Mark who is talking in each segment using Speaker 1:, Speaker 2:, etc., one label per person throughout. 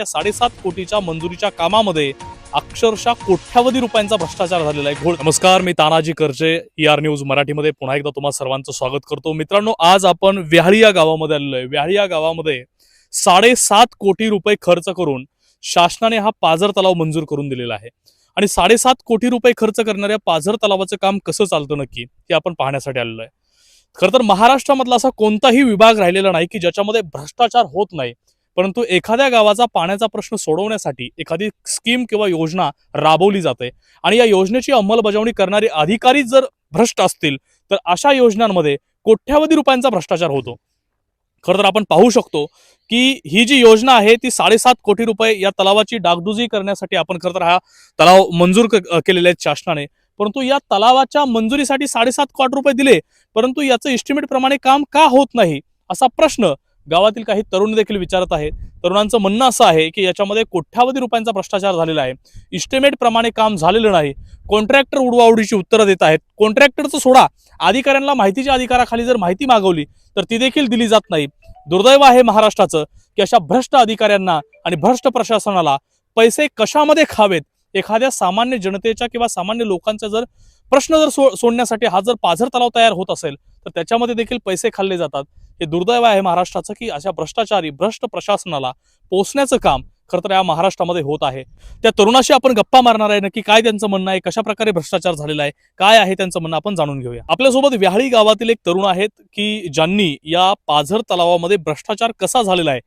Speaker 1: त्या साडेसात कोटीच्या मंजुरीच्या कामामध्ये अक्षरशः कोट्यावधी रुपयांचा भ्रष्टाचार झालेला आहे. घोळ नमस्कार मी Tanaji Karche E R news मराठीमध्ये. पुन्हा एकदा तुम्हा सर्वांचं स्वागत करतो. मित्रांनो आज आपण व्याहळी या गावामध्ये आलेलो आहे. व्याहळी या गावामध्ये साडेसात कोटी रुपये खर्च करून शासनाने हा पाझर तलाव मंजूर करून दिलेला आहे. आणि साडेसात कोटी रुपये खर्च करणाऱ्या पाझर तलावाचं काम कसं चालतं नक्की हे आपण पाहण्यासाठी आलेलो आहे. खरं तर महाराष्ट्रामधला असा कोणताही विभाग राहिलेला नाही की ज्याच्यामध्ये भ्रष्टाचार होत नाही. परंतु एखाद्या गावाचा पाण्याचा प्रश्न सोडवण्यासाठी एखादी स्कीम किंवा योजना राबवली जाते. आणि या योजनेची अंमलबजावणी करणारे अधिकारी जर भ्रष्ट असतील तर अशा योजनांमध्ये कोट्यावधी रुपयांचा भ्रष्टाचार होतो. खरं तर आपण पाहू शकतो की ही जी योजना आहे ती साडेसात कोटी रुपये या तलावाची डागडुजी करण्यासाठी आपण खरं तर हा तलाव मंजूर केलेला केलेले आहेत शासनाने. परंतु या तलावाच्या मंजुरीसाठी साडेसात कोटी रुपये दिले परंतु याचं एस्टिमेट प्रमाणे काम का होत नाही असा प्रश्न गावातील काही तरुण देखील विचारत आहेत. तरुणांचं म्हणणं असं आहे की याच्यामध्ये कोट्यावधी रुपयांचा भ्रष्टाचार झालेला आहे. इस्टिमेट प्रमाणे काम झालेलं नाही. कॉन्ट्रॅक्टर उडवाउडीची उत्तरं देत आहेत. कॉन्ट्रॅक्टरचं सोडा. अधिकाऱ्यांना माहितीच्या अधिकाराखाली जर माहिती मागवली तर ती देखील दिली जात नाही. दुर्दैव आहे महाराष्ट्राचं की अशा भ्रष्ट अधिकाऱ्यांना आणि भ्रष्ट प्रशासनाला पैसे कशामध्ये खावेत? एखाद्या सामान्य जनतेच्या किंवा सामान्य लोकांचा जर प्रश्न जर सो सोडण्यासाठी हा जर पाझर तलाव तयार होत असेल तर त्याच्यामध्ये देखील पैसे खाल्ले जातात. हे दुर्दैव आहे महाराष्ट्राचं की अशा भ्रष्टाचारी भ्रष्ट प्रशासनाला पोचण्याचं काम खरं तर या महाराष्ट्रामध्ये होत आहे. त्या तरुणाशी आपण गप्पा मारणार आहे. नक्की काय त्यांचं म्हणणं आहे? कशा प्रकारे भ्रष्टाचार झालेला आहे? काय आहे त्यांचं म्हणणं? आपण जाणून घेऊया. आपल्यासोबत व्याहळी गावातील एक तरुण आहेत की ज्यांनी या पाझर तलावामध्ये भ्रष्टाचार कसा झालेला आहे?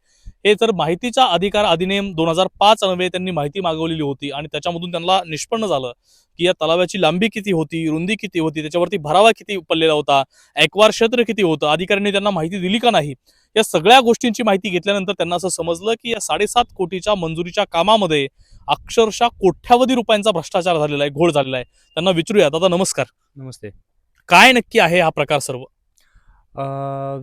Speaker 1: हे तर माहितीचा अधिकार अधिनियम दोन हजार पाच अन्वये त्यांनी माहिती मागवलेली होती आणि त्याच्यामधून त्यांना निष्पन्न झालं की या तलावाची लांबी किती होती रुंदी किती होती त्याच्यावरती भरावा किती पडलेला होता ॲक्वार क्षेत्र किती होतं अधिकाऱ्यांनी त्यांना माहिती दिली का नाही या सगळ्या गोष्टींची माहिती घेतल्यानंतर त्यांना असं समजलं की या साडेसात कोटीच्या मंजुरीच्या कामामध्ये अक्षरशः कोट्यावधी रुपयांचा भ्रष्टाचार झालेला आहे घोळ झालेला आहे. त्यांना विचारूया. दादा नमस्कार.
Speaker 2: नमस्ते.
Speaker 1: काय नक्की आहे हा प्रकार सर्व?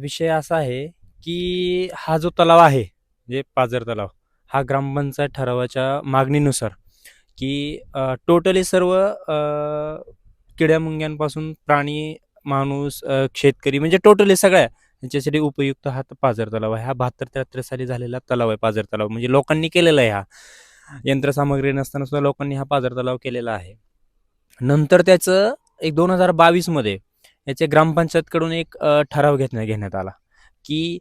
Speaker 2: विषय असा आहे की हा जो तलाव आहे म्हणजे पाझर तलाव हा ग्रामपंचायत ठरावाच्या मागणीनुसार की टोटली सर्व किड्यामुंग्यांपासून प्राणी माणूस शेतकरी म्हणजे टोटली सगळ्या यांच्यासाठी उपयुक्त हा त- पाझर तलाव आहे. हा बहात्तर त्र्याहत्तर साली झालेला तलाव आहे पाझर तलाव. म्हणजे लोकांनी केलेला आहे हा. यंत्रसामग्री नसताना सुद्धा लोकांनी हा पाझर तलाव केलेला आहे. नंतर त्याचं एक दोन हजार बावीसमध्ये याचे ग्रामपंचायतकडून एक ठराव घेतण्या घेण्यात आला की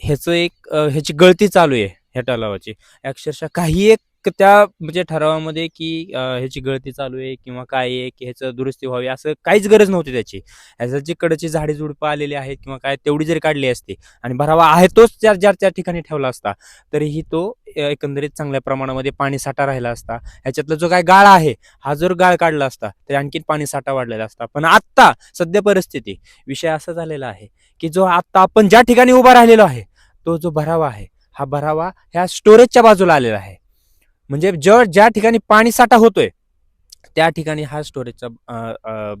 Speaker 2: ह्याचं एक ह्याची गळती चालू आहे ह्या तलावाची. अक्षरशः काही एक त्या म्हणजे ठरावामध्ये की ह्याची गळती चालू आहे किंवा काय आहे की ह्याचं दुरुस्ती व्हावी असं काहीच गरज नव्हती त्याची. ह्याचं जी कडची झाडी झुडपं आलेली आहेत किंवा काय तेवढी जरी काढली असती आणि भरावा आहे तोच ज्या ज्या त्या ठिकाणी ठेवला असता तरीही तो एकंदरीत चांगल्या प्रमाणामध्ये पाणी साठा राहिला असता. ह्याच्यातला जो काय गाळ आहे हा जर गाळ काढला असता तरी आणखीन पाणी साठा वाढलेला असता. पण आत्ता सध्या परिस्थिती विषय असा झालेला आहे की जो आत्ता आपण ज्या ठिकाणी उभा राहिलेलो आहे तो जो भरावा आहे हा भरावा ह्या स्टोरेजच्या बाजूला आलेला आहे. म्हणजे जर ज्या ठिकाणी पाणी साठा होतोय त्या ठिकाणी हा स्टोरेजचा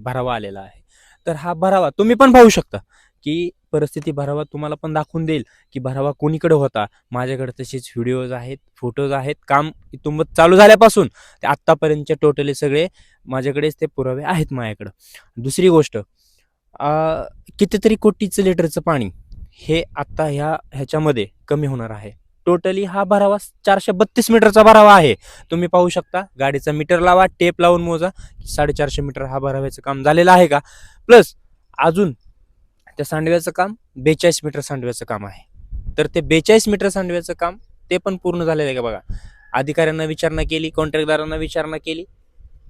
Speaker 2: भरावा आलेला आहे. तर हा भरावा तुम्ही पण पाहू शकता की परिस्थिती भरावा तुम्हाला पण दाखवून देईल की भरावा कोणीकडे होता. माझ्याकडे तसेच व्हिडिओज आहेत फोटोज आहेत काम इथून चालू झाल्यापासून ते आत्तापर्यंतचे टोटली सगळे माझ्याकडेच ते पुरावे आहेत माझ्याकडं. दुसरी गोष्ट कितीतरी कोटीचं लिटरचं पाणी हे आत्ता ह्या ह्याच्यामध्ये कमी होणार आहे. टोटली हा भरावा चारशे बत्तीस मीटरचा भरावा आहे. तुम्ही पाहू शकता गाडीचा मीटर लावा टेप लावून मोजा साडेचारशे मीटर हा भराव्याचं काम झालेलं आहे का? प्लस अजून त्या सांडव्याचं काम बेचाळीस मीटर सांडव्याचं काम आहे. तर ते बेचाळीस मीटर सांडव्याचं काम ते पण पूर्ण झालेलं आहे का बघा? अधिकाऱ्यांना विचारणा केली कॉन्ट्रॅक्टदारांना विचारणा केली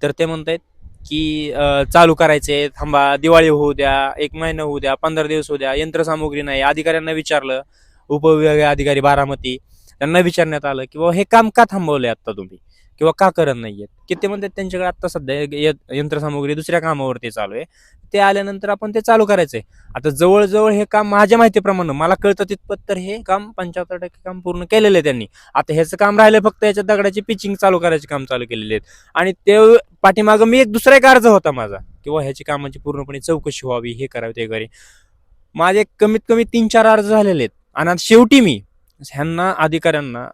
Speaker 2: तर ते म्हणत आहेत की अं, चालू करायचे. थांबा दिवाळी होऊ द्या एक महिना होऊ द्या पंधरा दिवस होऊ द्या यंत्रसामुग्री नाही अधिकाऱ्यांना विचारलं उपविभागीय अधिकारी बारामती त्यांना विचारण्यात आलं की बाबा हे काम का थांबवलंय आता तुम्ही? किंवा का करत नाहीयेत? की ते म्हणतात त्यांच्याकडे आता सध्या य- यंत्रसामुग्री दुसऱ्या कामावरती चालू आहे. ते आल्यानंतर आपण ते चालू करायचंय. आता जवळजवळ हे काम माझ्या माहितीप्रमाणे मला कळतं तितपत तर हे काम पंच्याहत्तर टक्के काम पूर्ण केलेलं आहे त्यांनी. आता ह्याचं काम राहिलं फक्त याच्या दगडाची पिचिंग चालू करायचे काम चालू केलेले आहेत. आणि ते पाठीमागं मी एक दुसरा एक अर्ज होता माझा किंवा ह्याची कामाची पूर्णपणे चौकशी व्हावी हे करावे ते करे माझे कमीत कमी तीन चार अर्ज झालेले आहेत. आणि शेवटी मी ह्यांना अधिकाऱ्यांना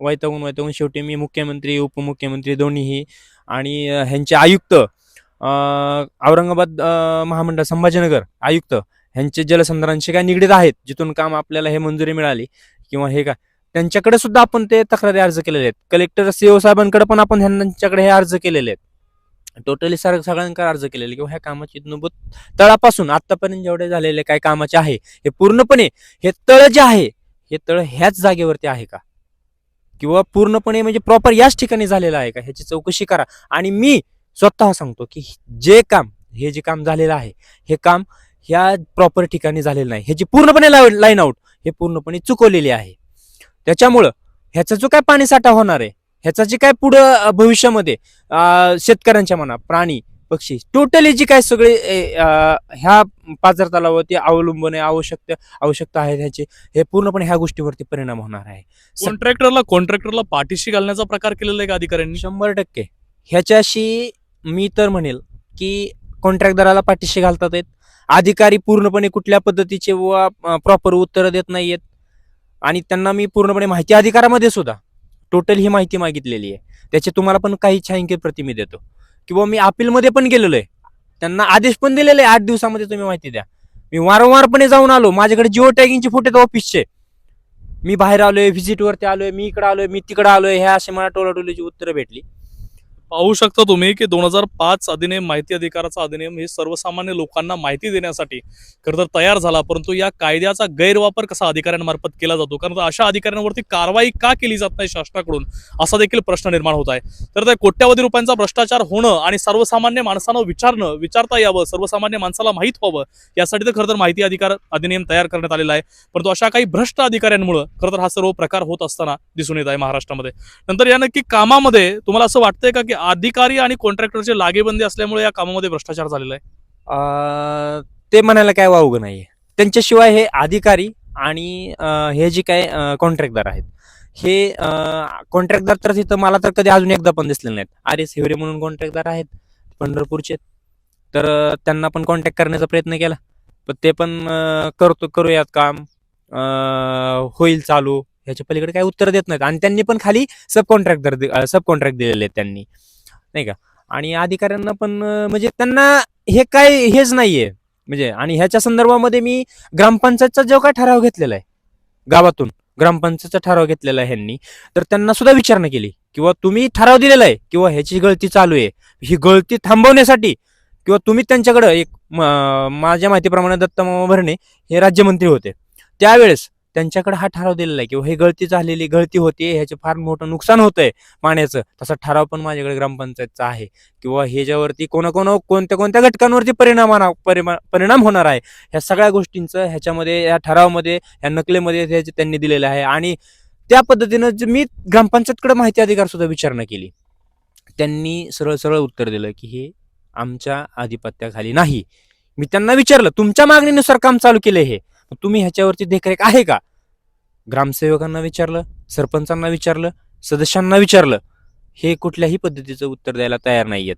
Speaker 2: वैतागून वैतागून शेवटी मी मुख्यमंत्री उपमुख्यमंत्री दोन्हीही आणि ह्यांचे आयुक्त अं, औरंगाबाद महामंडळ संभाजीनगर आयुक्त ह्यांचे जलसंधारणशी काय निगडीत आहेत जिथून काम आपल्याला हे मंजुरी मिळाली किंवा हे काय? त्यांच्याकडे सुद्धा आपण ते तक्रारी अर्ज केलेले आहेत. कलेक्टर सीओ साहेबांकडे पण आपण ह्यांच्याकडे हे अर्ज केलेले आहेत. टोटली सर सगळ्यांकडे अर्ज केलेले किंवा ह्या कामाची नमूद तळापासून आतापर्यंत जेवढे झालेले काय कामाचे आहे हे पूर्णपणे हे तळ जे आहे हे तळ ह्याच जागेवरती आहे का? किंवा पूर्णपणे म्हणजे प्रॉपर याच ठिकाणी झालेलं आहे का? ह्याची चौकशी करा. आणि मी स्वतः सांगतो की जे काम हे जे काम झालेलं आहे हे काम ह्या प्रॉपर ठिकाणी झालेलं नाही. ह्याची पूर्णपणे लाईन आउट हे पूर्णपणे चुकवलेली आहे. त्याच्यामुळं ह्याचा जो काय पाणीसाठा होणार आहे ह्याचा जे काय पुढं भविष्यामध्ये शेतकऱ्यांच्या मना प्राणी पक्षी टोटली जी काय सगळे ह्या पाझर तलावावरती अवलंबून आहे आवश्यकता आवश्यकता आहे ह्याची हे पूर्णपणे ह्या गोष्टीवरती परिणाम होणार आहे.
Speaker 1: कॉन्ट्रॅक्टरला कॉन्ट्रॅक्टरला पाठीशी घालण्याचा प्रकार केलेला आहे का अधिकाऱ्यांनी?
Speaker 2: शंभर टक्के. ह्याच्याशी मी तर म्हणेल की कॉन्ट्रॅक्टदाराला पाठीशी घालतात आहेत. अधिकारी पूर्णपणे कुठल्या पद्धतीचे व प्रॉपर उत्तरं देत नाहीयेत. आणि त्यांना मी पूर्णपणे माहिती अधिकारामध्ये सुद्धा टोटल ही माहिती मागितलेली आहे. त्याचे तुम्हाला पण काही छायांकित प्रति मी देतो. किंवा मी अपीलमध्ये पण गेलेलो आहे त्यांना आदेश पण दिलेले आहे आठ दिवसामध्ये तुम्ही माहिती द्या. मी वारंवारपणे जाऊन आलो. माझ्याकडे जिओ टॅगिंगचे फोटो आहेत ऑफिसचे. मी बाहेर आलोय व्हिजिटवरती आलोय मी इकडे आलोय मी तिकडे आलोय ह्या असे मला टोलाटोलीची उत्तरं भेटली.
Speaker 1: पाहू शकता तुम्ही की दोन हजार पाच अधिनियम माहिती अधिकाराचा अधिनियम हे सर्वसामान्य लोकांना माहिती देण्यासाठी खरं तर तयार झाला परंतु या कायद्याचा गैरवापर कसा अधिकाऱ्यांमार्फत केला जातो? कारण अशा अधिकाऱ्यांवरती कारवाई का केली जात नाही शासनाकडून? असा देखील प्रश्न निर्माण होत आहे. तर त्या कोट्यावधी रुपयांचा भ्रष्टाचार होणं आणि सर्वसामान्य माणसानं विचारणं विचारता यावं सर्वसामान्य माणसाला माहीत व्हावं यासाठी तर खरं तर माहिती अधिकार अधिनियम तयार करण्यात आलेला आहे. परंतु अशा काही भ्रष्ट अधिकाऱ्यांमुळे खरं तर हा सर्व प्रकार होत असताना दिसून येत आहे महाराष्ट्रामध्ये. नंतर या नक्की कामामध्ये तुम्हाला असं वाटतंय का की अधिकारी आणि कॉन्ट्रॅक्टरचे लागेबंदी असल्यामुळे या कामामध्ये भ्रष्टाचार झालेला आहे.
Speaker 2: ते म्हणायला काय वावगं नाहीये. त्यांच्याशिवाय हे अधिकारी आणि हे जे काय कॉन्ट्रॅक्टदार आहेत हे कॉन्ट्रॅक्टदार तर तिथं मला तर कधी अजून एकदा पण दिसले नाहीत. आर एस हिवरे म्हणून कॉन्ट्रॅक्टदार आहेत पंढरपूरचे तर त्यांना पण कॉन्टॅक्ट करण्याचा प्रयत्न केला. पण ते पण करतो करूयात काम होईल चालू. ह्याच्या पलीकडे काही उत्तर देत नाहीत. आणि त्यांनी पण खाली सब कॉन्ट्रॅक्टर सब कॉन्ट्रॅक्ट दिलेले आहेत त्यांनी. नाही का? आणि अधिकाऱ्यांना पण म्हणजे त्यांना हे काय हेच नाहीये. म्हणजे आणि ह्याच्या संदर्भामध्ये मी ग्रामपंचायतचा जो काय ठराव घेतलेला आहे गावातून ग्रामपंचायतचा ठराव घेतलेला आहे ह्यांनी तर त्यांना सुद्धा विचारणा केली. किंवा तुम्ही ठराव दिलेला आहे किंवा ह्याची गळती चालू आहे. ही गळती थांबवण्यासाठी किंवा तुम्ही त्यांच्याकडं एक माझ्या माहितीप्रमाणे दत्तमामा भरणे हे राज्यमंत्री होते. त्यावेळेस त्यांच्याकडे हा ठराव दिलेला आहे किंवा हे गळती झालेली गळती होते ह्याचे फार मोठं नुकसान होतंय पाण्याचं तसा ठराव पण माझ्याकडे ग्रामपंचायतचा आहे. किंवा ह्याच्यावरती कोणाकोणा कोणत्या कोणत्या घटकांवरती परिणाम होणार- परिमा- परिणाम होणार आहे ह्या सगळ्या गोष्टींचं ह्याच्यामध्ये या ठरावामध्ये या नकलेमध्ये ह्याचे त्यांनी दिलेलं आहे. आणि त्या पद्धतीनं जे मी ग्रामपंचायतकडे माहिती अधिकार सुद्धा विचारणा केली. त्यांनी सरळ सरळ उत्तर दिलं की हे आमच्या आधिपत्याखाली नाही. मी त्यांना विचारलं तुमच्या मागणीनुसार काम चालू केले हे. तुम्ही ह्याच्यावरती देखरेख आहे का? ग्रामसेवकांना विचारलं सरपंचांना विचारलं सदस्यांना विचारलं हे कुठल्याही पद्धतीचं उत्तर द्यायला तयार नाहीयेत.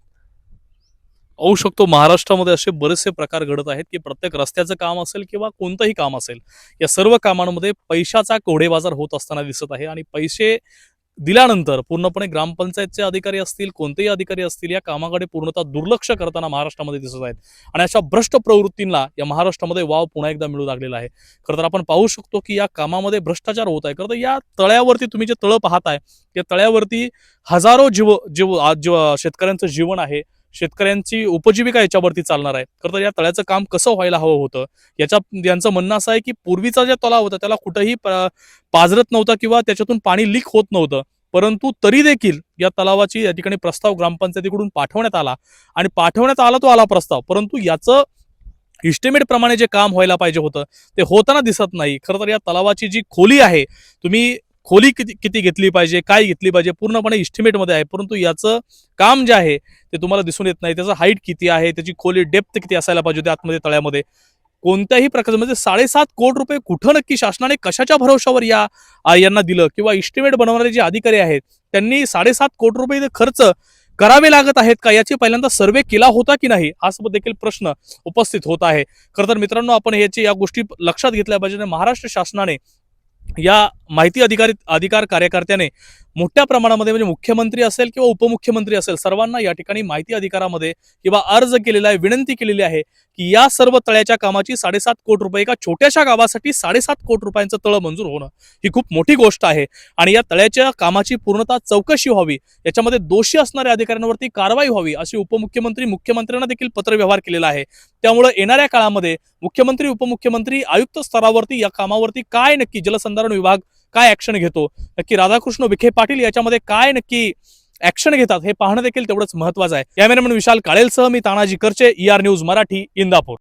Speaker 1: होऊ शकतो महाराष्ट्रामध्ये असे बरेचसे प्रकार घडत आहेत की प्रत्येक रस्त्याचं काम असेल किंवा कोणतंही काम असेल या सर्व कामांमध्ये पैशाचा कोडेबाजार होत असताना दिसत आहे आणि पैसे दिल्यानंतर पूर्णपणे ग्रामपंचायतचे अधिकारी असतील कोणतेही अधिकारी असतील या कामाकडे पूर्णतः दुर्लक्ष करताना महाराष्ट्रामध्ये दिसत आहेत. आणि अशा भ्रष्ट प्रवृत्तींना या महाराष्ट्रामध्ये वाव पुन्हा एकदा मिळू लागलेला आहे. खरं तर आपण पाहू शकतो की या कामामध्ये भ्रष्टाचार होत आहे. खरं तर या तळ्यावरती तुम्ही जे तळं पाहताय या तळ्यावरती हजारो जीव आज जीव शेतकऱ्यांचं जीवन आहे. शेतकऱ्यांची उपजीविका याच्यावरती चालणार आहे. खरं तर या तळ्याचं काम कसं व्हायला हवं होतं? याच्या यांचं म्हणणं असं आहे की पूर्वीचा जे तलाव होता त्याला कुठंही प- नव्हता किंवा त्याच्यातून पाणी लीक होत नव्हतं. परंतु तरी देखील या तलावाची या ठिकाणी प्रस्ताव ग्रामपंचायतीकडून पाठवण्यात आला आणि पाठवण्यात आला तो आला प्रस्ताव. परंतु याचं इस्टिमेट प्रमाणे जे काम व्हायला पाहिजे होतं ते होताना दिसत नाही. खरं तर या तलावाची जी खोली आहे तुम्ही खोली किती किती घेतली पाहिजे काय घेतली पाहिजे पूर्णपणे इस्टिमेटमध्ये आहे. परंतु याचं काम जे आहे ते तुम्हाला दिसून येत नाही. त्याचं हाईट किती आहे त्याची खोली डेप्थ किती असायला पाहिजे होती आतमध्ये तळ्यामध्ये. कोणत्याही प्रकारचं म्हणजे साडेसात कोटी रुपये कुठं नक्की शासनाने कशाच्या भरोशावर या यांना दिलं किंवा इस्टिमेट बनवणारे जे अधिकारी आहेत त्यांनी साडेसात कोटी रुपये इथे खर्च करावे लागत आहेत का याची पहिल्यांदा सर्वे केला होता की नाही हा देखील प्रश्न उपस्थित होत आहे. खरं तर मित्रांनो आपण याची या गोष्टी लक्षात घेतल्या पाहिजे महाराष्ट्र शासनाने या माहिती अधिकारी अधिकार कार्यकर्त्याने मोठ्या प्रमाणामध्ये म्हणजे मुख्यमंत्री असेल किंवा उपमुख्यमंत्री असेल सर्वांना या ठिकाणी माहिती अधिकारामध्ये किंवा अर्ज केलेला आहे विनंती केलेली आहे की या सर्व तळ्याच्या कामाची साडेसात कोटी रुपये एका छोट्याशा गावासाठी साडेसात कोटी रुपयांचं तळ मंजूर होणं ही खूप मोठी गोष्ट आहे. आणि या तळ्याच्या कामाची पूर्णतः चौकशी व्हावी याच्यामध्ये दोषी असणाऱ्या अधिकाऱ्यांवरती कारवाई व्हावी अशी उपमुख्यमंत्री मुख्यमंत्र्यांना देखील पत्रव्यवहार केलेला आहे. त्यामुळे येणाऱ्या काळामध्ये मुख्यमंत्री उपमुख्यमंत्री आयुक्त स्तरावरती या कामावरती काय नक्की जलसंधारण विभाग काय ऍक्शन घेतो? नक्की राधाकृष्ण विखे पाटील याच्यामध्ये काय नक्की ऍक्शन घेतात हे पाहणं देखील तेवढंच महत्वाचं आहे. कॅमेरामॅन विशाल काळेलसह मी Tanaji Karche E R news Marathi Indapur.